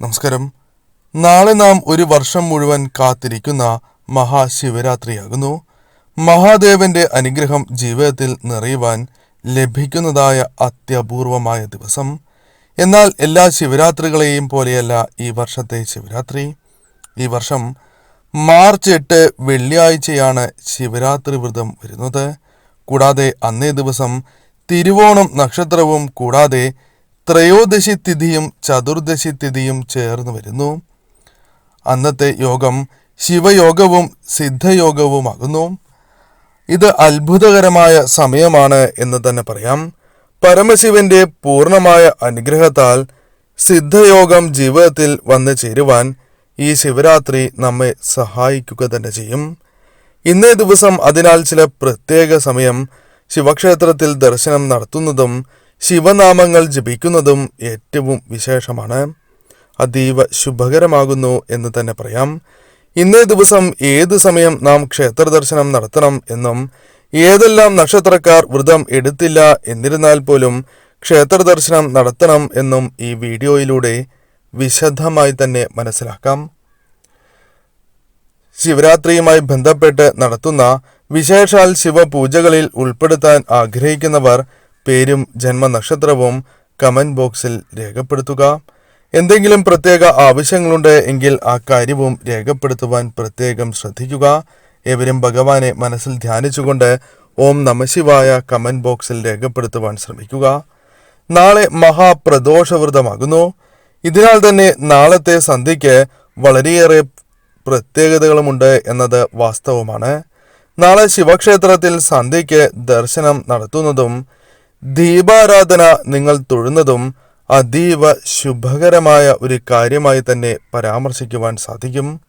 നമസ്കാരം. നാളെ നാം ഒരു വർഷം മുഴുവൻ കാത്തിരിക്കുന്ന മഹാശിവരാത്രിയാകുന്നു. മഹാദേവന്റെ അനുഗ്രഹം ജീവിതത്തിൽ നിറയുവാൻ ലഭിക്കുന്നതായ അത്യപൂർവമായ ദിവസം. എന്നാൽ എല്ലാ ശിവരാത്രികളെയും പോലെയല്ല ഈ വർഷത്തെ ശിവരാത്രി. ഈ വർഷം മാർച്ച് എട്ട് വെള്ളിയാഴ്ചയാണ് ശിവരാത്രി വ്രതം വരുന്നത്. കൂടാതെ അന്നേ ദിവസം തിരുവോണം നക്ഷത്രവും കൂടാതെ ത്രയോദശി തിഥിയും ചതുർദശി തിഥിയും ചേർന്ന് വരുന്നു. അന്നത്തെ യോഗം ശിവയോഗവും സിദ്ധയോഗവുമാകുന്നു. ഇത് അത്ഭുതകരമായ സമയമാണ് എന്ന് തന്നെ പറയാം. പരമശിവന്റെ പൂർണമായ അനുഗ്രഹത്താൽ സിദ്ധയോഗം ജീവിതത്തിൽ വന്നു ചേരുവാൻ ഈ ശിവരാത്രി നമ്മെ സഹായിക്കുക തന്നെ ചെയ്യും. ഇന്നേ ദിവസം അതിനാൽ ചില പ്രത്യേക സമയം ശിവക്ഷേത്രത്തിൽ ദർശനം നടത്തുന്നതും ശിവനാമങ്ങൾ ജപിക്കുന്നതും ഏറ്റവും വിശേഷമാണ്. അതീവ ശുഭകരമാകുന്നു എന്ന് തന്നെ പറയാം. ഇന്നേ ദിവസം ഏത് സമയം നാം ക്ഷേത്ര ദർശനം നടത്തണം എന്നും ഏതെല്ലാം നക്ഷത്രക്കാർ വ്രതം എടുത്തില്ല എന്നിരുന്നാൽ പോലും ക്ഷേത്ര ദർശനം നടത്തണം എന്നും ഈ വീഡിയോയിലൂടെ വിശദമായി തന്നെ മനസ്സിലാക്കാം. ശിവരാത്രിയുമായി ബന്ധപ്പെട്ട് നടത്തുന്ന വിശേഷാൽ ശിവപൂജകളിൽ ഉൾപ്പെടുത്താൻ ആഗ്രഹിക്കുന്നവർ പേരും ജന്മനക്ഷത്രവും കമന്റ് ബോക്സിൽ രേഖപ്പെടുത്തുക. എന്തെങ്കിലും പ്രത്യേക ആവശ്യങ്ങളുണ്ട് എങ്കിൽ ആ കാര്യവും രേഖപ്പെടുത്തുവാൻ പ്രത്യേകം ശ്രദ്ധിക്കുക. ഏവരും ഭഗവാനെ മനസ്സിൽ ധ്യാനിച്ചുകൊണ്ട് ഓം നമശിവായ കമന്റ് ബോക്സിൽ രേഖപ്പെടുത്തുവാൻ ശ്രമിക്കുക. നാളെ മഹാപ്രദോഷവ്രതമാകുന്നു. ഇതിനാൽ തന്നെ നാളത്തെ സന്ധ്യയ്ക്ക് വളരെയേറെ പ്രത്യേകതകളുമുണ്ട് എന്നത് വാസ്തവമാണ്. നാളെ ശിവക്ഷേത്രത്തിൽ സന്ധ്യയ്ക്ക് ദർശനം നടത്തുന്നതും ദീപാരാധന നിങ്ങൾ തൊഴുന്നതും അതീവ ശുഭകരമായ ഒരു കാര്യമായി തന്നെ പരാമർശിക്കുവാൻ സാധിക്കും.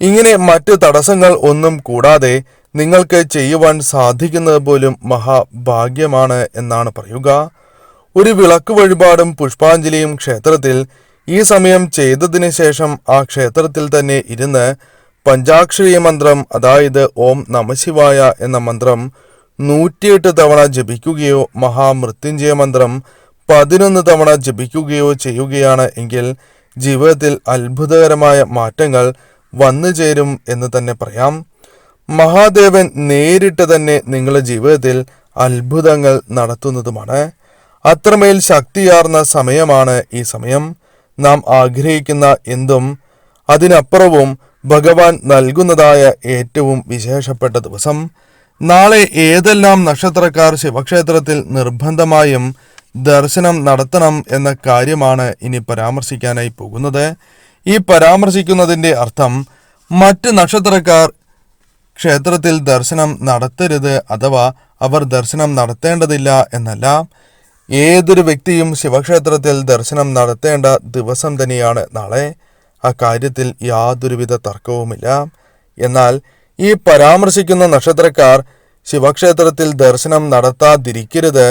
ഇങ്ങനെ മറ്റു തടസ്സങ്ങൾ ഒന്നും കൂടാതെ നിങ്ങൾക്ക് ചെയ്യുവാൻ സാധിക്കുന്നത് പോലും മഹാഭാഗ്യമാണ് എന്നാണ് പറയുക. ഒരു വിളക്ക് വഴിപാടും പുഷ്പാഞ്ജലിയും ക്ഷേത്രത്തിൽ ഈ സമയം ചെയ്തതിനു ശേഷം ആ ക്ഷേത്രത്തിൽ തന്നെ ഇരുന്ന് പഞ്ചാക്ഷരി മന്ത്രം അതായത് ഓം നമശിവായ എന്ന മന്ത്രം നൂറ്റിയെട്ട് തവണ ജപിക്കുകയോ മഹാമൃത്യുഞ്ജയ മന്ത്രം പതിനൊന്ന് തവണ ജപിക്കുകയോ ചെയ്യുകയാണ് എങ്കിൽ ജീവിതത്തിൽ അത്ഭുതകരമായ മാറ്റങ്ങൾ വന്നു ചേരും എന്ന് തന്നെ പറയാം. മഹാദേവൻ നേരിട്ട് തന്നെ നിങ്ങളുടെ ജീവിതത്തിൽ അത്ഭുതങ്ങൾ നടത്തുന്നതുമാണ്. അത്രമേൽ ശക്തിയാർന്ന സമയമാണ് ഈ സമയം. നാം ആഗ്രഹിക്കുന്ന എന്തും അതിനപ്പുറവും ഭഗവാൻ നൽകുന്നതായ ഏറ്റവും വിശേഷപ്പെട്ട ദിവസം. നാളെ ഏതെല്ലാം നക്ഷത്രക്കാർ ശിവക്ഷേത്രത്തിൽ നിർബന്ധമായും ദർശനം നടത്തണം എന്ന കാര്യമാണ് ഇനി പരാമർശിക്കാനായി പോകുന്നത്. ഈ പരാമർശിക്കുന്നതിന്റെ അർത്ഥം മറ്റ് നക്ഷത്രക്കാർ ക്ഷേത്രത്തിൽ ദർശനം നടത്തരുത് അഥവാ അവർ ദർശനം നടത്തേണ്ടതില്ല എന്നല്ല. ഏതൊരു വ്യക്തിയും ശിവക്ഷേത്രത്തിൽ ദർശനം നടത്തേണ്ട ദിവസം തന്നെയാണ് നാളെ. ആ കാര്യത്തിൽ യാതൊരുവിധ തർക്കവുമില്ല. എന്നാൽ ഈ പരാമർശിക്കുന്ന നക്ഷത്രക്കാർ ശിവക്ഷേത്രത്തിൽ ദർശനം നടത്താതിരിക്കരുത്.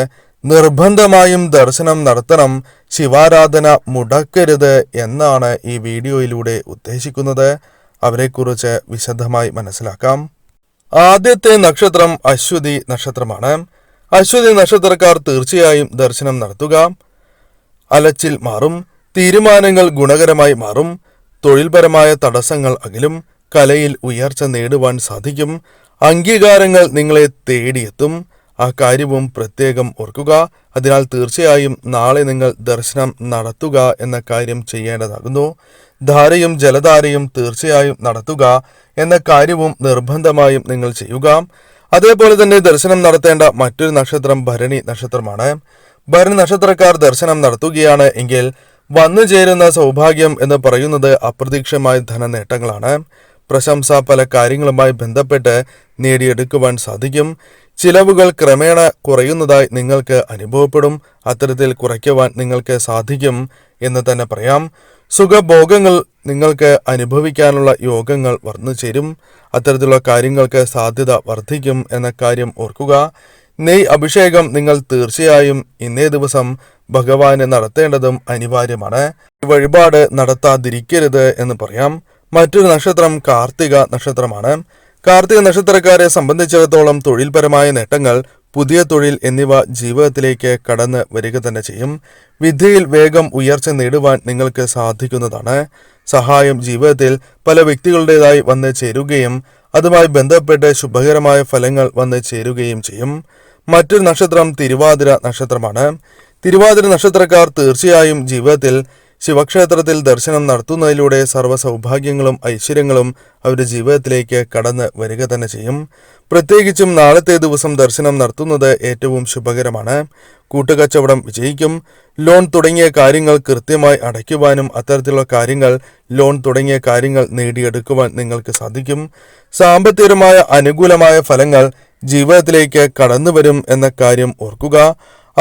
നിർബന്ധമായും ദർശനം നടത്തണം. ശിവാരാധന മുടക്കരുത് എന്നാണ് ഈ വീഡിയോയിലൂടെ ഉദ്ദേശിക്കുന്നത്. അവരെക്കുറിച്ച് വിശദമായി മനസ്സിലാക്കാം. ആദ്യത്തെ നക്ഷത്രം അശ്വതി നക്ഷത്രമാണ്. അശ്വതി നക്ഷത്രക്കാർ തീർച്ചയായും ദർശനം നടത്തുക. അലച്ചിൽ മാറും. തീരുമാനങ്ങൾ ഗുണകരമായി മാറും. തൊഴിൽപരമായ തടസ്സങ്ങൾ അകലും. കലയിൽ ഉയർച്ച നേടുവാൻ സാധിക്കും. അംഗീകാരങ്ങൾ നിങ്ങളെ തേടിയെത്തും. ആ കാര്യവും പ്രത്യേകം ഓർക്കുക. അതിനാൽ തീർച്ചയായും നാളെ നിങ്ങൾ ദർശനം നടത്തുക എന്ന കാര്യം ചെയ്യേണ്ടതാകുന്നു. ധാരയും ജലധാരയും തീർച്ചയായും നടത്തുക എന്ന കാര്യവും നിർബന്ധമായും നിങ്ങൾ ചെയ്യുക. അതേപോലെ തന്നെ ദർശനം നടത്തേണ്ട മറ്റൊരു നക്ഷത്രം ഭരണി നക്ഷത്രമാണ്. ഭരണി നക്ഷത്രക്കാർ ദർശനം നടത്തുകയാണ് എങ്കിൽ വന്നു ചേരുന്ന സൗഭാഗ്യം എന്ന് പറയുന്നത് അപ്രതീക്ഷിതമായ ധനനേട്ടങ്ങളാണ്. പ്രശംസ പല കാര്യങ്ങളുമായി ബന്ധപ്പെട്ട് നേടിയെടുക്കുവാൻ സാധിക്കും. ചിലവുകൾ ക്രമേണ കുറയുന്നതായി നിങ്ങൾക്ക് അനുഭവപ്പെടും. അത്തരത്തിൽ കുറയ്ക്കുവാൻ നിങ്ങൾക്ക് സാധിക്കും എന്ന് തന്നെ പറയാം. സുഖഭോഗങ്ങൾ നിങ്ങൾക്ക് അനുഭവിക്കാനുള്ള യോഗങ്ങൾ വർന്നു ചേരും. അത്തരത്തിലുള്ള കാര്യങ്ങൾക്ക് സാധ്യത വർദ്ധിക്കും എന്ന കാര്യം ഓർക്കുക. നെയ് അഭിഷേകം നിങ്ങൾ തീർച്ചയായും ഇന്നേ ദിവസം ഭഗവാന് നടത്തേണ്ടതും അനിവാര്യമാണ്. വഴിപാട് നടത്താതിരിക്കരുത് എന്ന് പറയാം. മറ്റൊരു നക്ഷത്രം കാർത്തിക നക്ഷത്രമാണ്. കാർത്തിക നക്ഷത്രക്കാരെ സംബന്ധിച്ചിടത്തോളം തൊഴിൽപരമായ നേട്ടങ്ങൾ പുതിയ തൊഴിൽ എന്നിവ ജീവിതത്തിലേക്ക് കടന്ന് വരിക തന്നെ ചെയ്യും. വിദ്യയിൽ വേഗം ഉയർച്ച നേടുവാൻ നിങ്ങൾക്ക് സാധിക്കുന്നതാണ്. സഹായം ജീവിതത്തിൽ പല വ്യക്തികളുടേതായി വന്ന് ചേരുകയും അതുമായി ബന്ധപ്പെട്ട് ശുഭകരമായ ഫലങ്ങൾ വന്ന് ചേരുകയും ചെയ്യും. മറ്റൊരു നക്ഷത്രം തിരുവാതിര നക്ഷത്രമാണ്. തിരുവാതിര നക്ഷത്രക്കാർ തീർച്ചയായും ജീവിതത്തിൽ ശിവക്ഷേത്രത്തിൽ ദർശനം നടത്തുന്നതിലൂടെ സർവ സൗഭാഗ്യങ്ങളും ഐശ്വര്യങ്ങളും അവരുടെ ജീവിതത്തിലേക്ക് കടന്ന് വരിക തന്നെ ചെയ്യും. പ്രത്യേകിച്ചും നാളത്തെ ദിവസം ദർശനം നടത്തുന്നത് ഏറ്റവും ശുഭകരമാണ്. കൂട്ടുകച്ചവടം വിജയിക്കും. ലോൺ തുടങ്ങിയ കാര്യങ്ങൾ കൃത്യമായി അടയ്ക്കുവാനും അത്തരത്തിലുള്ള കാര്യങ്ങൾ ലോൺ തുടങ്ങിയ കാര്യങ്ങൾ നേടിയെടുക്കുവാൻ നിങ്ങൾക്ക് സാധിക്കും. സാമ്പത്തികമായ അനുകൂലമായ ഫലങ്ങൾ ജീവിതത്തിലേക്ക് കടന്നുവരും എന്ന കാര്യം ഓർക്കുക.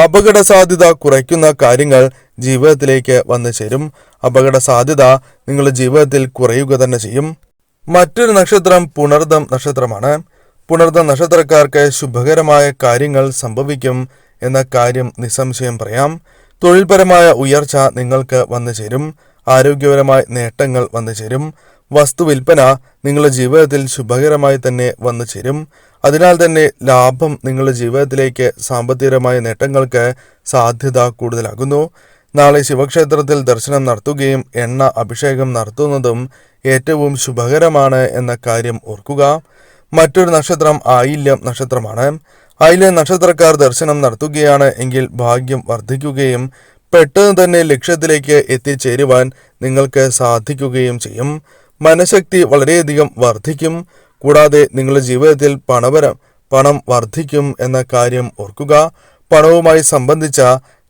അപകട സാധ്യത കുറയ്ക്കുന്ന കാര്യങ്ങൾ ജീവിതത്തിലേക്ക് വന്നു ചേരും. അപകട സാധ്യത നിങ്ങളുടെ ജീവിതത്തിൽ കുറയുക തന്നെ ചെയ്യും. മറ്റൊരു നക്ഷത്രം പുണർദം നക്ഷത്രമാണ്. പുണർദം നക്ഷത്രക്കാർക്ക് ശുഭകരമായ കാര്യങ്ങൾ സംഭവിക്കും എന്ന കാര്യം നിസ്സംശയം പറയാം. തൊഴിൽപരമായ ഉയർച്ച നിങ്ങൾക്ക് വന്നു ചേരും. ആരോഗ്യപരമായ നേട്ടങ്ങൾ വന്നു ചേരും. വസ്തു വിൽപ്പന നിങ്ങളുടെ ജീവിതത്തിൽ ശുഭകരമായി തന്നെ വന്നു ചേരും. അതിനാൽ തന്നെ ലാഭം നിങ്ങളുടെ ജീവിതത്തിലേക്ക് സാമ്പത്തികമായ നേട്ടങ്ങൾക്ക് സാധ്യത കൂടുതലാകുന്നു. നാളെ ശിവക്ഷേത്രത്തിൽ ദർശനം നടത്തുകയും എണ്ണ അഭിഷേകം നടത്തുന്നതും ഏറ്റവും ശുഭകരമാണ് എന്ന കാര്യം ഓർക്കുക. മറ്റൊരു നക്ഷത്രം ആയില്യം നക്ഷത്രമാണ്. ആയില്യം നക്ഷത്രക്കാർ ദർശനം നടത്തുകയാണ് എങ്കിൽ ഭാഗ്യം വർദ്ധിക്കുകയും പെട്ടെന്ന് തന്നെ ലക്ഷ്യത്തിലേക്ക് എത്തിച്ചേരുവാൻ നിങ്ങൾക്ക് സാധിക്കുകയും ചെയ്യും. മനഃശക്തി വളരെയധികം വർദ്ധിക്കും. കൂടാതെ നിങ്ങളുടെ ജീവിതത്തിൽ പണപരം പണം വർദ്ധിക്കും എന്ന കാര്യം ഓർക്കുക. പണവുമായി സംബന്ധിച്ച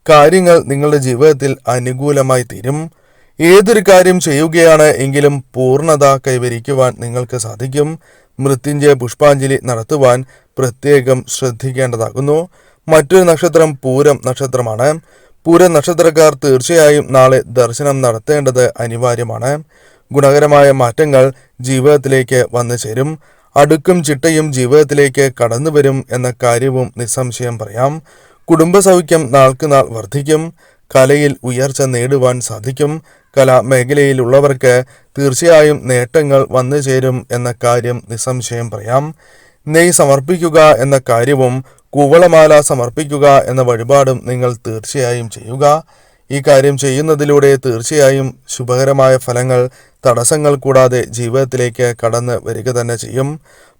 കാര്യങ്ങൾ നിങ്ങളുടെ ജീവിതത്തിൽ അനുകൂലമായി തീരും. ഏതൊരു കാര്യം ചെയ്യുകയാണ് എങ്കിലും പൂർണത കൈവരിക്കുവാൻ നിങ്ങൾക്ക് സാധിക്കും. മൃത്യുഞ്ജയ പുഷ്പാഞ്ജലി നടത്തുവാൻ പ്രത്യേകം ശ്രദ്ധിക്കേണ്ടതാകുന്നു. മറ്റൊരു നക്ഷത്രം പൂരം നക്ഷത്രമാണ്. പൂരം നക്ഷത്രക്കാർ തീർച്ചയായും നാളെ ദർശനം നടത്തേണ്ടത് അനിവാര്യമാണ്. ഗുണകരമായ മാറ്റങ്ങൾ ജീവിതത്തിലേക്ക് വന്നു ചേരും. അടുക്കും ചിട്ടയും ജീവിതത്തിലേക്ക് കടന്നു വരും എന്ന കാര്യവും നിസ്സംശയം പറയാം. കുടുംബസൗഖ്യം നാൾക്കുനാൾ വർദ്ധിക്കും. കലയിൽ ഉയർച്ച നേടുവാൻ സാധിക്കും. കലാമേഖലയിലുള്ളവർക്ക് തീർച്ചയായും നേട്ടങ്ങൾ വന്നു ചേരും എന്ന കാര്യം നിസ്സംശയം പറയാം. നെയ് സമർപ്പിക്കുക എന്ന കാര്യവും കൂവളമാല സമർപ്പിക്കുക എന്ന വഴിപാടും നിങ്ങൾ തീർച്ചയായും ചെയ്യുക. ഈ കാര്യം ചെയ്യുന്നതിലൂടെ തീർച്ചയായും ശുഭകരമായ ഫലങ്ങൾ തടസ്സങ്ങൾ കൂടാതെ ജീവിതത്തിലേക്ക് കടന്ന് വരിക തന്നെ ചെയ്യും.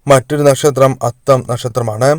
മറ്റൊരു നക്ഷത്രം അത്തം നക്ഷത്രമാണ്.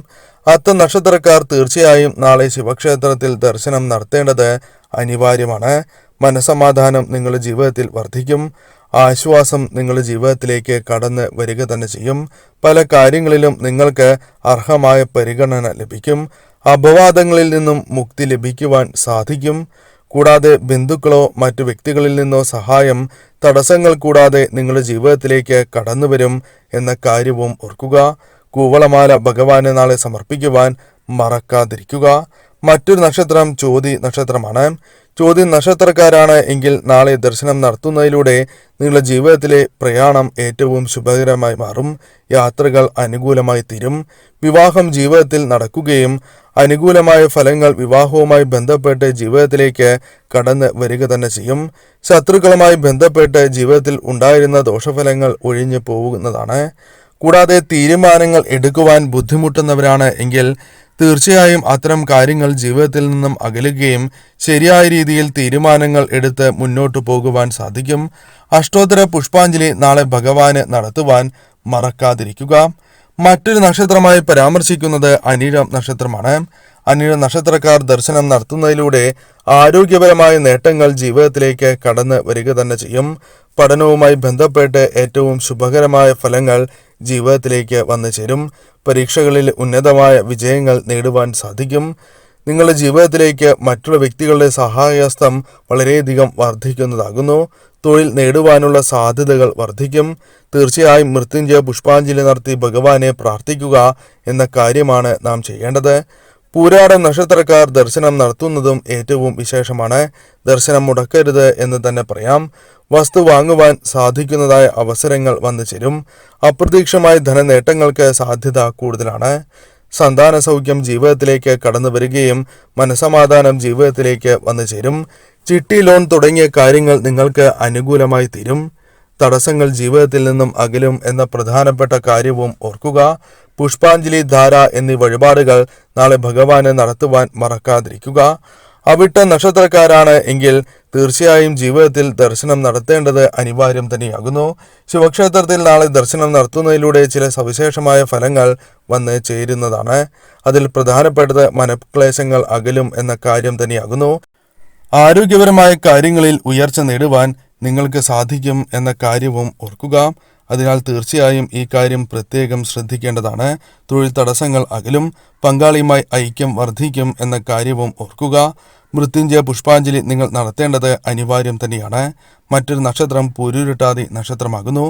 അത്തം നക്ഷത്രക്കാർ തീർച്ചയായും നാളെ ശിവക്ഷേത്രത്തിൽ ദർശനം നടത്തേണ്ടത് അനിവാര്യമാണ്. മനസമാധാനം നിങ്ങളുടെ ജീവിതത്തിൽ വർദ്ധിക്കും. ആശ്വാസം നിങ്ങളുടെ ജീവിതത്തിലേക്ക് കടന്ന് വരിക തന്നെ ചെയ്യും. പല കാര്യങ്ങളിലും നിങ്ങൾക്ക് അർഹമായ പരിഗണന ലഭിക്കും. അപവാദങ്ങളിൽ നിന്നും മുക്തി ലഭിക്കുവാൻ സാധിക്കും. കൂടാതെ ബന്ധുക്കളോ മറ്റു വ്യക്തികളിൽ നിന്നോ സഹായം തടസ്സങ്ങൾ കൂടാതെ നിങ്ങളുടെ ജീവിതത്തിലേക്ക് കടന്നുവരും എന്ന കാര്യവും ഓർക്കുക. കൂവളമാല ഭഗവാന് നാളെ സമർപ്പിക്കുവാൻ മറക്കാതിരിക്കുക. മറ്റൊരു നക്ഷത്രം ചോതി നക്ഷത്രമാണ്. ചോദ്യം നക്ഷത്രക്കാരാണ് എങ്കിൽ നാളെ ദർശനം നടത്തുന്നതിലൂടെ നിങ്ങളുടെ ജീവിതത്തിലെ പ്രയാണം ഏറ്റവും ശുഭകരമായി മാറും. യാത്രകൾ അനുകൂലമായി തീരും. വിവാഹം ജീവിതത്തിൽ നടക്കുകയും അനുകൂലമായ ഫലങ്ങൾ വിവാഹവുമായി ബന്ധപ്പെട്ട് ജീവിതത്തിലേക്ക് കടന്ന് വരിക തന്നെ ചെയ്യും. ശത്രുക്കളുമായി ബന്ധപ്പെട്ട് ജീവിതത്തിൽ ഉണ്ടായിരുന്ന ദോഷഫലങ്ങൾ ഒഴിഞ്ഞു പോകുന്നതാണ്. കൂടാതെ തീരുമാനങ്ങൾ എടുക്കുവാൻ ബുദ്ധിമുട്ടുന്നവരാണ് എങ്കിൽ തീർച്ചയായും അത്തരം കാര്യങ്ങൾ ജീവിതത്തിൽ നിന്നും അകലുകയും ശരിയായ രീതിയിൽ തീരുമാനങ്ങൾ എടുത്ത് മുന്നോട്ടു പോകുവാൻ സാധിക്കും. അഷ്ടോത്തര പുഷ്പാഞ്ജലി നാളെ ഭഗവാന് നടത്തുവാൻ മറക്കാതിരിക്കുക. മറ്റൊരു നക്ഷത്രമായി പരാമർശിക്കുന്നത് അനിഴം നക്ഷത്രമാണ്. അനിഴ നക്ഷത്രക്കാർ ദർശനം നടത്തുന്നതിലൂടെ ആരോഗ്യപരമായ നേട്ടങ്ങൾ ജീവിതത്തിലേക്ക് കടന്നു വരിക തന്നെ ചെയ്യും. പഠനവുമായി ബന്ധപ്പെട്ട് ഏറ്റവും ശുഭകരമായ ഫലങ്ങൾ ജീവിതത്തിലേക്ക് വന്നു ചേരും. പരീക്ഷകളിൽ ഉന്നതമായ വിജയങ്ങൾ നേടുവാൻ സാധിക്കും. നിങ്ങളുടെ ജീവിതത്തിലേക്ക് മറ്റുള്ള വ്യക്തികളുടെ സഹായഹസ്തം വളരെയധികം വർദ്ധിക്കുന്നതാകുന്നു. തൊഴിൽ നേടുവാനുള്ള സാധ്യതകൾ വർദ്ധിക്കും. തീർച്ചയായും മൃത്യുഞ്ജയ പുഷ്പാഞ്ജലി നടത്തി ഭഗവാനെ പ്രാർത്ഥിക്കുക എന്ന കാര്യമാണ് നാം ചെയ്യേണ്ടത്. പൂരാട നക്ഷത്രക്കാർ ദർശനം നടത്തുന്നതും ഏറ്റവും വിശേഷമാണ്. ദർശനം മുടക്കരുത് എന്ന് തന്നെ പറയാം. വസ്തു വാങ്ങുവാൻ സാധിക്കുന്നതായ അവസരങ്ങൾ വന്നു ചേരും. അപ്രതീക്ഷമായ ധനനേട്ടങ്ങൾക്ക് സാധ്യത കൂടുതലാണ്. സന്താന സൗഖ്യം ജീവിതത്തിലേക്ക് കടന്നു വരികയും മനസമാധാനം ജീവിതത്തിലേക്ക് വന്നു ചേരും. ചിട്ടി ലോൺ തുടങ്ങിയ കാര്യങ്ങൾ നിങ്ങൾക്ക് അനുകൂലമായി തീരും. തടസ്സങ്ങൾ ജീവിതത്തിൽ നിന്നും അകലും എന്ന പ്രധാനപ്പെട്ട കാര്യവും ഓർക്കുക. പുഷ്പാഞ്ജലി ധാര എന്നീ വഴിപാടുകൾ നാളെ ഭഗവാന് നടത്തുവാൻ മറക്കാതിരിക്കുക. അവിട്ട നക്ഷത്രക്കാരാണ് എങ്കിൽ തീർച്ചയായും ജീവിതത്തിൽ ദർശനം നടത്തേണ്ടത് അനിവാര്യം തന്നെയാകുന്നു. ശിവക്ഷേത്രത്തിൽ നാളെ ദർശനം നടത്തുന്നതിലൂടെ ചില സവിശേഷമായ ഫലങ്ങൾ വന്ന് ചേരുന്നതാണ്. അതിൽ പ്രധാനപ്പെട്ടത് മനക്ലേശങ്ങൾ അകലും എന്ന കാര്യം തന്നെയാകുന്നു. ആരോഗ്യപരമായ കാര്യങ്ങളിൽ ഉയർച്ച നേടുവാൻ നിങ്ങൾക്ക് സാധിക്കും എന്ന കാര്യവും ഓർക്കുക. അതിനാൽ തീർച്ചയായും ഈ കാര്യം പ്രത്യേകം ശ്രദ്ധിക്കേണ്ടതാണ്. തൊഴിൽ തടസ്സങ്ങൾ അകലും പങ്കാളിയുമായി ഐക്യം വർദ്ധിക്കും എന്ന കാര്യവും ഓർക്കുക. മൃത്യുഞ്ജയ പുഷ്പാഞ്ജലി നിങ്ങൾ നടത്തേണ്ടത് അനിവാര്യം തന്നെയാണ്. മറ്റൊരു നക്ഷത്രം പൂരുരുട്ടാതി നക്ഷത്രമാകുന്നു.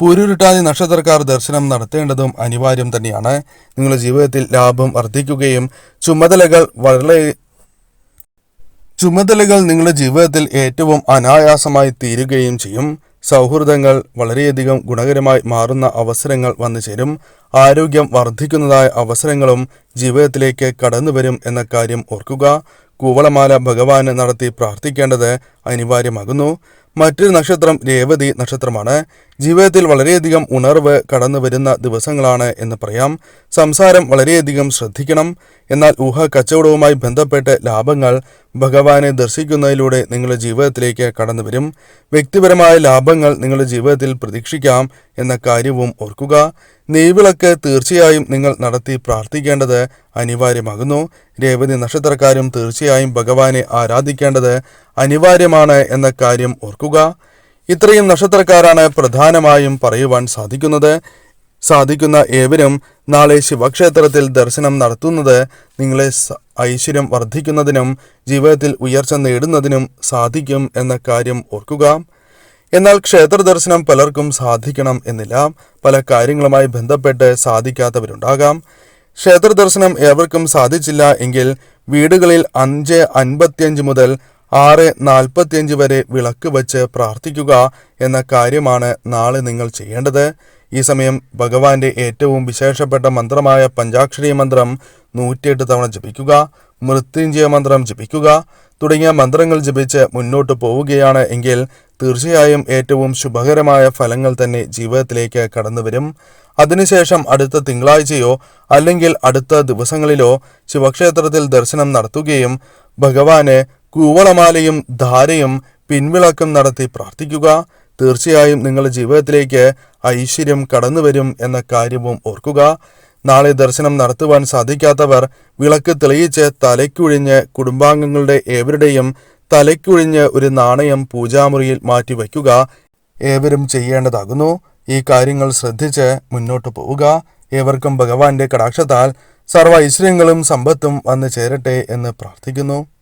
പൂരുരുട്ടാതി നക്ഷത്രക്കാർ ദർശനം നടത്തേണ്ടതും അനിവാര്യം തന്നെയാണ്. നിങ്ങളുടെ ജീവിതത്തിൽ ലാഭം വർദ്ധിക്കുകയും ചുമതലകൾ വളരെ ചുമതലകൾ നിങ്ങളുടെ ജീവിതത്തിൽ ഏറ്റവും അനായാസമായി തീരുകയും ചെയ്യും. സൗഹൃദങ്ങൾ വളരെയധികം ഗുണകരമായി മാറുന്ന അവസരങ്ങൾ വന്നു ചേരും. ആരോഗ്യം വർദ്ധിക്കുന്നതായ അവസരങ്ങളും ജീവിതത്തിലേക്ക് കടന്നു വരും എന്ന കാര്യം ഓർക്കുക. കൂവളമാല ഭഗവാന് നടത്തി പ്രാർത്ഥിക്കേണ്ടത് അനിവാര്യമാകുന്നു. മറ്റൊരു നക്ഷത്രം രേവതി നക്ഷത്രമാണ്. ജീവിതത്തിൽ വളരെയധികം ഉണർവ് കടന്നു വരുന്ന ദിവസങ്ങളാണ് എന്ന് പറയാം. സംസാരം വളരെയധികം ശ്രദ്ധിക്കണം. എന്നാൽ ഊഹ കച്ചവടവുമായി ബന്ധപ്പെട്ട് ലാഭങ്ങൾ ഭഗവാനെ ദർശിക്കുന്നതിലൂടെ നിങ്ങളുടെ ജീവിതത്തിലേക്ക് കടന്നു വരും. വ്യക്തിപരമായ ലാഭങ്ങൾ നിങ്ങളുടെ ജീവിതത്തിൽ പ്രതീക്ഷിക്കാം എന്ന കാര്യവും ഓർക്കുക. നെയ്വിളക്ക് തീർച്ചയായും നിങ്ങൾ നടത്തി പ്രാർത്ഥിക്കേണ്ടത് അനിവാര്യമാകുന്നു. രേവതി നക്ഷത്രക്കാരും തീർച്ചയായും ഭഗവാനെ ആരാധിക്കേണ്ടത് അനിവാര്യമാണ് എന്ന കാര്യം ഓർക്കുക. ഇത്രയും നക്ഷത്രക്കാരാണ് പ്രധാനമായും പറയുവാൻ സാധിക്കുന്നത്. സാധിക്കുന്ന ഏവരും നാളെ ശിവക്ഷേത്രത്തിൽ ദർശനം നടത്തുന്നത് നിങ്ങളെ ഐശ്വര്യം വർദ്ധിക്കുന്നതിനും ജീവിതത്തിൽ ഉയർച്ച നേടുന്നതിനും സാധിക്കും എന്ന കാര്യം ഓർക്കുക. എന്നാൽ ക്ഷേത്ര ദർശനം പലർക്കും സാധിക്കണം എന്നില്ല. പല കാര്യങ്ങളുമായി ബന്ധപ്പെട്ട് സാധിക്കാത്തവരുണ്ടാകാം. ക്ഷേത്ര ദർശനം ഏവർക്കും സാധിച്ചില്ല എങ്കിൽ വീടുകളിൽ അഞ്ച് അൻപത്തിയഞ്ച് മുതൽ ആറ് നാൽപ്പത്തിയഞ്ച് വരെ വിളക്ക് വച്ച് പ്രാർത്ഥിക്കുക എന്ന കാര്യമാണ് നാളെ നിങ്ങൾ ചെയ്യേണ്ടത്. ഈ സമയം ഭഗവാന്റെ ഏറ്റവും വിശേഷപ്പെട്ട മന്ത്രമായ പഞ്ചാക്ഷരി മന്ത്രം നൂറ്റിയെട്ട് തവണ ജപിക്കുക മൃത്യുഞ്ജയ മന്ത്രം ജപിക്കുക തുടങ്ങിയ മന്ത്രങ്ങൾ ജപിച്ച് മുന്നോട്ട് പോവുകയാണ് എങ്കിൽ തീർച്ചയായും ഏറ്റവും ശുഭകരമായ ഫലങ്ങൾ തന്നെ ജീവിതത്തിലേക്ക് കടന്നു വരും. അതിനുശേഷം അടുത്ത തിങ്കളാഴ്ചയോ അല്ലെങ്കിൽ അടുത്ത ദിവസങ്ങളിലോ ശിവക്ഷേത്രത്തിൽ ദർശനം നടത്തുകയും ഭഗവാന് കൂവളമാലയും ധാരയും പിൻവിളക്കം നടത്തി പ്രാർത്ഥിക്കുക. തീർച്ചയായും നിങ്ങളുടെ ജീവിതത്തിലേക്ക് ഐശ്വര്യം കടന്നു വരും എന്ന കാര്യവും ഓർക്കുക. നാളെ ദർശനം നടത്തുവാൻ സാധിക്കാത്തവർ വിളക്ക് തെളിയിച്ച് തലയ്ക്കുഴിഞ്ഞ് കുടുംബാംഗങ്ങളുടെ ഏവരുടെയും തലയ്ക്കുഴിഞ്ഞ് ഒരു നാണയം പൂജാമുറിയിൽ മാറ്റിവയ്ക്കുക. ഏവരും ചെയ്യേണ്ടതാകുന്നു. ഈ കാര്യങ്ങൾ ശ്രദ്ധിച്ച് മുന്നോട്ട് പോവുക. ഏവർക്കും ഭഗവാന്റെ കടാക്ഷത്താൽ സർവ ഐശ്വര്യങ്ങളും സമ്പത്തും വന്നു ചേരട്ടെ എന്ന് പ്രാർത്ഥിക്കുന്നു.